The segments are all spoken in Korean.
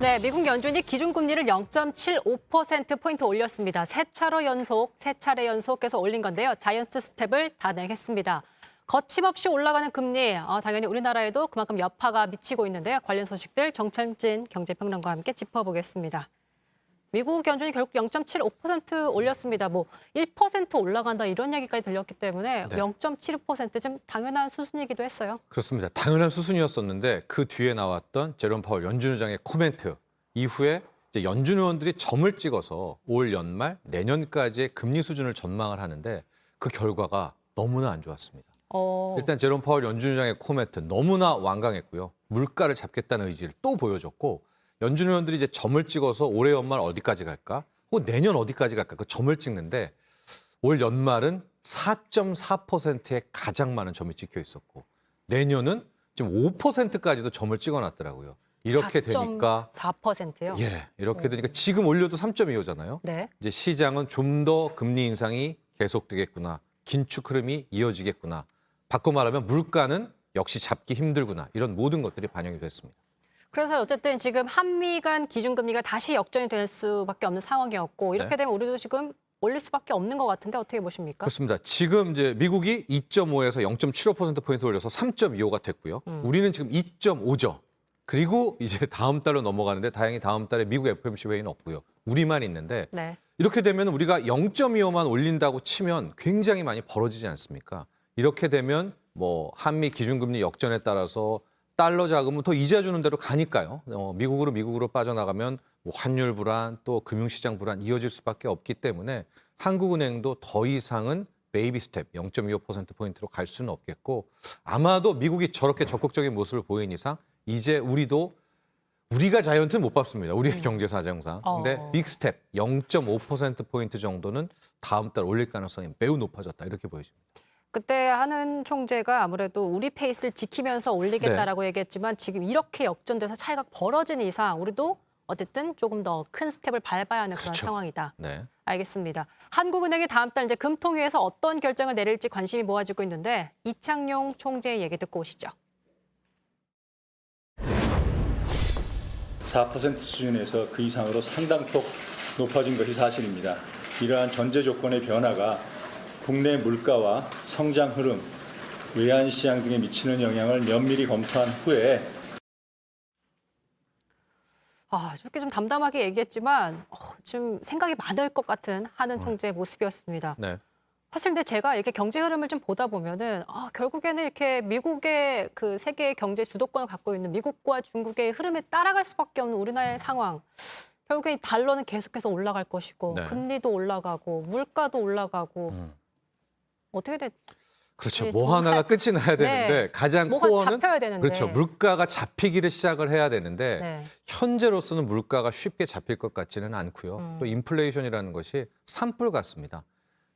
네, 미국 연준이 기준금리를 0.75%포인트 올렸습니다. 세 차로 연속, 세 차례 연속해서 올린 건데요. 자이언트 스텝을 단행했습니다. 거침없이 올라가는 금리, 어, 당연히 우리나라에도 그만큼 여파가 미치고 있는데요. 관련 소식들 정철진 경제평론가와 함께 짚어보겠습니다. 미국 연준이 결국 0.75% 올렸습니다. 뭐 1% 올라간다 이런 얘기까지 들렸기 때문에 네. 0.75%좀 당연한 수순이기도 했어요. 그렇습니다. 당연한 수순이었었는데 그 뒤에 나왔던 제롬 파월 연준 의장의 코멘트 이후에 이제 연준 의원들이 점을 찍어서 올 연말 내년까지의 금리 수준을 전망을 하는데 그 결과가 너무나 안 좋았습니다. 어, 일단 제롬 파월 연준 의장의 코멘트 너무나 완강했고요. 물가를 잡겠다는 의지를 또 보여줬고 연준 의원들이 이제 점을 찍어서 올해 연말 어디까지 갈까? 혹은 내년 어디까지 갈까? 그 점을 찍는데 올 연말은 4.4%의 가장 많은 점이 찍혀 있었고 내년은 지금 5%까지도 점을 찍어 놨더라고요. 이렇게 되니까 4%요. 예 이렇게 되니까 지금 올려도 3.25잖아요. 네. 이제 시장은 좀 더 금리 인상이 계속되겠구나. 긴축 흐름이 이어지겠구나. 바꿔 말하면 물가는 역시 잡기 힘들구나. 이런 모든 것들이 반영이 됐습니다. 그래서 어쨌든 지금 한미 간 기준금리가 다시 역전이 될 수밖에 없는 상황이었고 이렇게 네. 되면 우리도 지금 올릴 수밖에 없는 것 같은데 어떻게 보십니까? 그렇습니다. 지금 이제 미국이 2.5에서 0.75% 포인트 올려서 3.25가 됐고요. 우리는 지금 2.5죠. 그리고 이제 다음 달로 넘어가는데 다행히 다음 달에 미국 FOMC 회의는 없고요. 우리만 있는데 네. 이렇게 되면 우리가 0.25만 올린다고 치면 굉장히 많이 벌어지지 않습니까? 이렇게 되면 뭐 한미 기준금리 역전에 따라서 달러 자금은 더 이자 주는 대로 가니까요. 어, 미국으로 미국으로 빠져나가면 뭐 환율 불안 또 금융시장 불안 이어질 수밖에 없기 때문에 한국은행도 더 이상은 베이비 스텝 0.25% 포인트로 갈 수는 없겠고 아마도 미국이 저렇게 적극적인 모습을 보인 이상 이제 우리도 우리가 자이언트는 못 밟습니다. 우리의 경제 사정상. 근데 어. 빅 스텝 0.5% 포인트 정도는 다음 달 올릴 가능성이 매우 높아졌다. 이렇게 보여집니다. 그때 하는 총재가 아무래도 우리 페이스를 지키면서 올리겠다라고 얘기했지만 지금 이렇게 역전돼서 차이가 벌어진 이상 우리도 어쨌든 조금 더 큰 스텝을 밟아야 하는 그런 그렇죠. 상황이다. 네. 알겠습니다. 한국은행이 다음 달 이제 금통위에서 어떤 결정을 내릴지 관심이 모아지고 있는데 이창용 총재의 얘기 듣고 오시죠. 4% 수준에서 그 이상으로 상당폭 높아진 것이 사실입니다. 이러한 전제 조건의 변화가 국내 물가와 성장 흐름, 외환 시장 등에 미치는 영향을 면밀히 검토한 후에 아, 저렇게 좀 담담하게 얘기했지만 어, 좀 생각이 많을 것 같은 어. 하는 총재의 모습이었습니다. 네. 사실 근데 제가 이렇게 경제 흐름을 좀 보다 보면은 아, 결국에는 이렇게 미국의 그 세계 경제 주도권을 갖고 있는 미국과 중국의 흐름에 따라갈 수밖에 없는 우리나라의 상황. 결국에 이 달러는 계속해서 올라갈 것이고 네. 금리도 올라가고 물가도 올라가고 음. 어떻게 돼? 그렇죠. 네, 뭐 하나가 끝이 나야 되는데 네. 가장 코어는 잡혀야 되는데. 그렇죠. 물가가 잡히기를 시작을 해야 되는데 네. 현재로서는 물가가 쉽게 잡힐 것 같지는 않고요. 음. 또 인플레이션이라는 것이 산불 같습니다.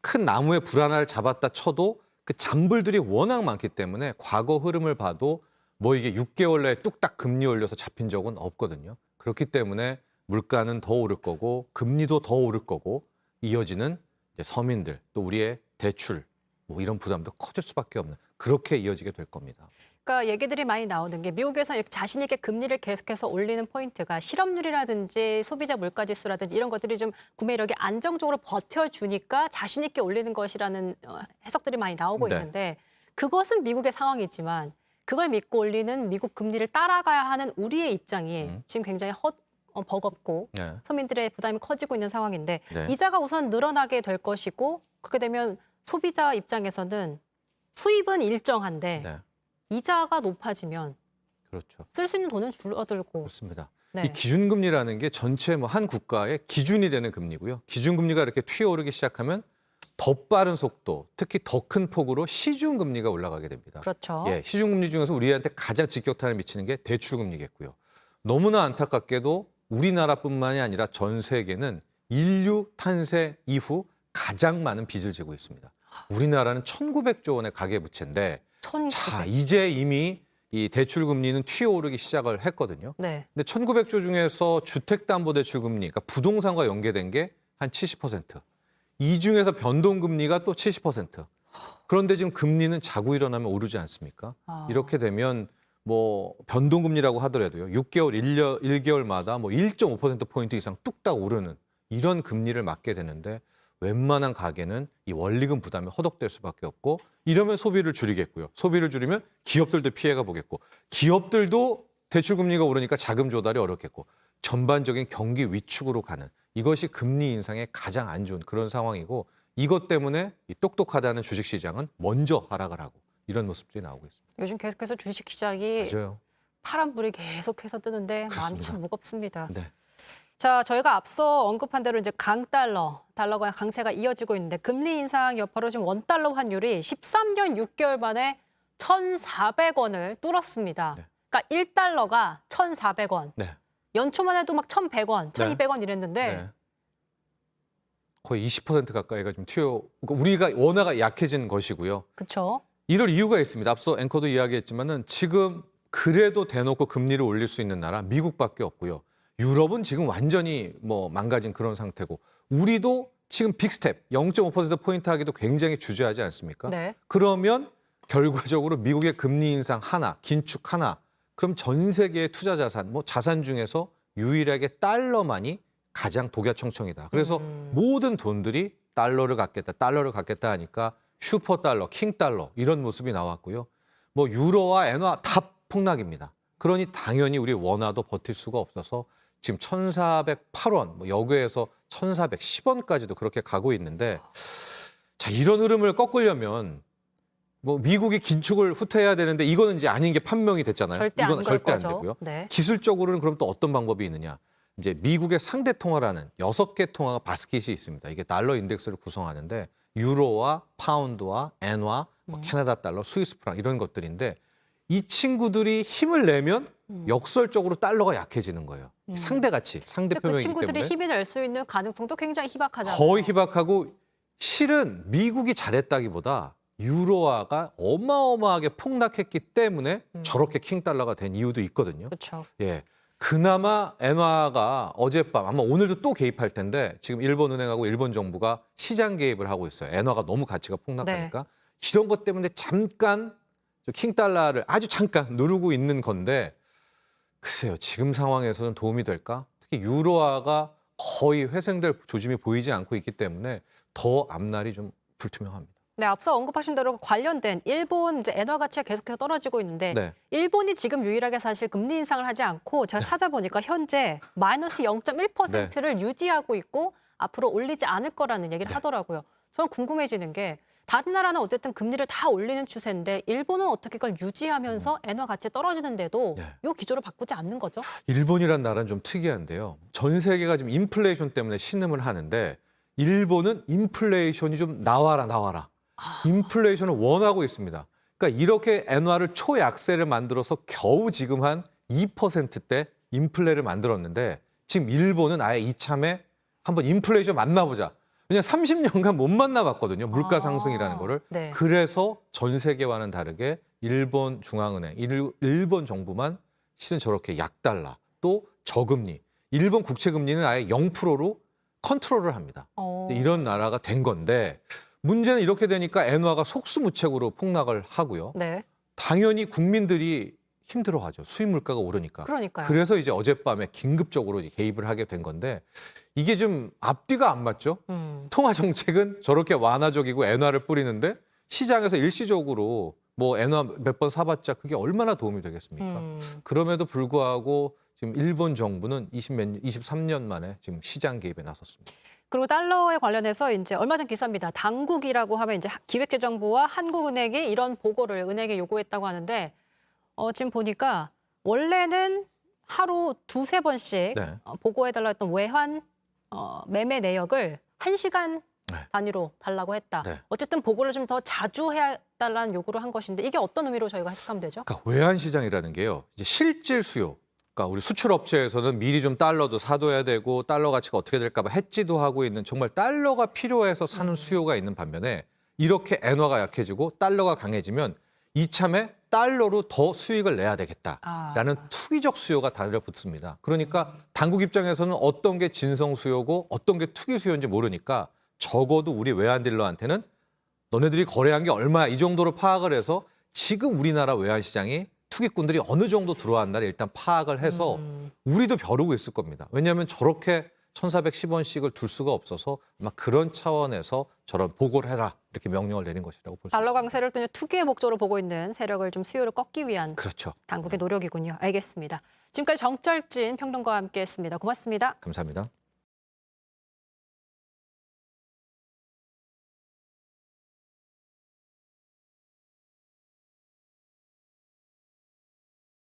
큰 나무에 불 하나를 잡았다 쳐도 그 장불들이 워낙 많기 때문에 과거 흐름을 봐도 뭐 이게 6개월 내에 뚝딱 금리 올려서 잡힌 적은 없거든요. 그렇기 때문에 물가는 더 오를 거고 금리도 더 오를 거고 이어지는 서민들 또 우리의 대출 뭐 이런 부담도 커질 수밖에 없는 그렇게 이어지게 될 겁니다. 그러니까 얘기들이 많이 나오는 게 미국에서 자신 있게 금리를 계속해서 올리는 포인트가 실업률이라든지 소비자 물가 지수라든지 이런 것들이 좀 구매력이 안정적으로 버텨주니까 자신 있게 올리는 것이라는 어, 해석들이 많이 나오고 네. 있는데 그것은 미국의 상황이지만 그걸 믿고 올리는 미국 금리를 따라가야 하는 우리의 입장이 음. 지금 굉장히 헛 어, 버겁고 네. 서민들의 부담이 커지고 있는 상황인데 네. 이자가 우선 늘어나게 될 것이고 그렇게 되면 소비자 입장에서는 수입은 일정한데 네. 이자가 높아지면 그렇죠. 쓸 수 있는 돈은 줄어들고 그렇습니다. 네. 이 기준금리라는 게 전체 뭐 한 국가의 기준이 되는 금리고요. 기준금리가 이렇게 튀어오르기 시작하면 더 빠른 속도, 특히 더 큰 폭으로 시중금리가 올라가게 됩니다. 그렇죠. 예, 시중금리 중에서 우리한테 가장 직격탄을 미치는 게 대출금리겠고요. 너무나 안타깝게도 우리나라뿐만이 아니라 전 세계는 인류 탄생 이후 가장 많은 빚을 지고 있습니다. 우리나라는 1,900조 원의 가계 부채인데 천 자, 이제 이미 이 대출 금리는 튀어오르기 시작을 했거든요. 네. 근데 1900조 중에서 주택담보대출 금리, 그러니까 부동산과 연계된 게 한 70%. 이 중에서 변동금리가 또 70%. 그런데 지금 금리는 자고 일어나면 오르지 않습니까? 아. 이렇게 되면 뭐 변동금리라고 하더라도요. 6개월, 1년, 1개월마다 뭐 1.5% 포인트 이상 뚝딱 오르는 이런 금리를 맞게 되는데 웬만한 가게는 이 원리금 부담이 허덕될 수밖에 없고 이러면 소비를 줄이겠고요. 소비를 줄이면 기업들도 피해가 보겠고 기업들도 대출 금리가 오르니까 자금 조달이 어렵겠고 전반적인 경기 위축으로 가는 이것이 금리 인상에 가장 안 좋은 그런 상황이고 이것 때문에 이 똑똑하다는 주식 시장은 먼저 하락을 하고 이런 모습들이 나오고 있습니다. 요즘 계속해서 주식 시장이 맞아요. 파란불이 계속해서 뜨는데 마음이 그렇습니다. 참 무겁습니다. 네. 자, 저희가 앞서 언급한 대로 이제 강달러, 달러가 강세가 이어지고 있는데 금리 인상 여파로 지금 원달러 환율이 13년 6개월 만에 1,400원을 뚫었습니다. 네. 그러니까 1달러가 1,400원. 네. 연초만 해도 막 1,100원, 네. 1,200원 이랬는데 네. 거의 20% 가까이가 좀 튀어 그러니까 우리가 원화가 약해진 것이고요. 그렇죠. 이럴 이유가 있습니다. 앞서 앵커도 이야기했지만은 지금 그래도 대놓고 금리를 올릴 수 있는 나라 미국밖에 없고요. 유럽은 지금 완전히 뭐 망가진 그런 상태고 우리도 지금 빅스텝 0.5% 포인트 하기도 굉장히 주저하지 않습니까? 네. 그러면 결과적으로 미국의 금리 인상 하나, 긴축 하나, 그럼 전 세계의 투자 자산, 뭐 자산 중에서 유일하게 달러만이 가장 독야청청이다. 그래서 음. 모든 돈들이 달러를 갖겠다, 달러를 갖겠다 하니까 슈퍼 달러, 킹 달러 이런 모습이 나왔고요. 뭐 유로와 엔화 다 폭락입니다. 그러니 당연히 우리 원화도 버틸 수가 없어서 지금 1,408원, 뭐 여기에서 1,410원까지도 그렇게 가고 있는데 자 이런 흐름을 꺾으려면 뭐 미국이 긴축을 후퇴해야 되는데 이거는 이제 아닌 게 판명이 됐잖아요. 절대 이건 안걸 절대 안 거죠. 되고요. 네. 기술적으로는 그럼 또 어떤 방법이 있느냐? 이제 미국의 상대 통화라는 여섯 개 통화가 바스킷이 있습니다. 이게 달러 인덱스를 구성하는데 유로와 파운드와 엔화, 뭐 음. 캐나다 달러, 스위스 프랑 이런 것들인데 이 친구들이 힘을 내면 음. 역설적으로 달러가 약해지는 거예요. 음. 상대 가치, 상대 근데 그 표명이기 친구들이 때문에 힘이 낼수 있는 가능성도 굉장히 희박하잖아요. 거의 희박하고 실은 미국이 잘했다기보다 유로화가 어마어마하게 폭락했기 때문에 음. 저렇게 킹 달러가 된 이유도 있거든요. 그렇죠. 예. 그나마 엔화가 어젯밤 아마 오늘도 또 개입할 텐데 지금 일본 은행하고 일본 정부가 시장 개입을 하고 있어요. 엔화가 너무 가치가 폭락하니까 이런 것 때문에 잠깐 킹 달러를 아주 잠깐 누르고 있는 건데 글쎄요 지금 상황에서는 도움이 될까? 특히 유로화가 거의 회생될 조짐이 보이지 않고 있기 때문에 더 앞날이 좀 불투명합니다. 네, 앞서 언급하신 대로 관련된 일본 이제 엔화 가치가 계속해서 떨어지고 있는데 네. 일본이 지금 유일하게 사실 금리 인상을 하지 않고 제가 찾아보니까 현재 마이너스 0.1%를 유지하고 있고 앞으로 올리지 않을 거라는 얘기를 네. 하더라고요. 저는 궁금해지는 게 다른 나라는 어쨌든 금리를 다 올리는 추세인데 일본은 어떻게 그걸 유지하면서 엔화 가치 떨어지는데도 네. 이 기조를 바꾸지 않는 거죠? 일본이란 나라는 좀 특이한데요. 전 세계가 지금 인플레이션 때문에 신음을 하는데 일본은 인플레이션이 좀 나와라 나와라. 인플레이션을 원하고 있습니다. 그러니까 이렇게 엔화를 초약세를 만들어서 겨우 지금 한 2%대 인플레를 만들었는데 지금 일본은 아예 이참에 한번 인플레이션 만나보자. 왜냐 30년간 못 만나봤거든요. 물가 아, 상승이라는 거를. 네. 그래서 전 세계와는 다르게 일본 중앙은행, 일, 일본 정부만 실은 저렇게 약달러 또 저금리, 일본 국채 금리는 아예 0%로 컨트롤을 합니다. 어. 이런 나라가 된 건데 문제는 이렇게 되니까 엔화가 속수무책으로 폭락을 하고요. 네, 당연히 국민들이 힘들어하죠. 수입 물가가 오르니까. 그러니까요. 그래서 이제 어젯밤에 긴급적으로 개입을 하게 된 건데 이게 좀 앞뒤가 안 맞죠. 음. 통화 정책은 저렇게 완화적이고 엔화를 뿌리는데 시장에서 일시적으로 뭐 엔화 몇 번 사봤자 그게 얼마나 도움이 되겠습니까? 음. 그럼에도 불구하고 지금 일본 정부는 20몇, 23년 만에 지금 시장 개입에 나섰습니다. 그리고 달러에 관련해서 이제 얼마 전 기사입니다. 당국이라고 하면 이제 기획재정부와 한국은행이 이런 보고를 은행에 요구했다고 하는데 어, 지금 보니까 원래는 하루 두세 번씩 네. 어, 보고해달라 했던 외환 어, 매매 내역을 한 시간 네. 단위로 달라고 했다. 네. 어쨌든 보고를 좀 더 자주 해달라는 요구를 한 것인데 이게 어떤 의미로 저희가 해석하면 되죠? 그러니까 외환 시장이라는 게요. 이제 실질 수요. 그러니까 우리 수출 업체에서는 미리 좀 달러도 사둬야 되고 달러 가치가 어떻게 될까 봐 해지도 하고 있는 정말 달러가 필요해서 사는 수요가 있는 반면에 이렇게 엔화가 약해지고 달러가 강해지면 이참에 달러로 더 수익을 내야 되겠다라는 아. 투기적 수요가 달려붙습니다. 그러니까 당국 입장에서는 어떤 게 진성 수요고 어떤 게 투기 수요인지 모르니까 적어도 우리 외환 딜러한테는 너네들이 거래한 게 얼마야 이 정도로 파악을 해서 지금 우리나라 외환 시장이 투기꾼들이 어느 정도 들어왔나를 일단 파악을 해서 음. 우리도 벼르고 있을 겁니다. 왜냐하면 저렇게 1,410원씩을 둘 수가 없어서 아마 그런 차원에서 저런 보고를 해라 이렇게 명령을 내린 것이라고 볼수 달러 있습니다. 강세를 또 이제 투기의 목적으로 보고 있는 세력을 좀 수요를 꺾기 위한 그렇죠. 당국의 노력이군요. 알겠습니다. 지금까지 정철진 평론가와 함께했습니다. 고맙습니다. 감사합니다.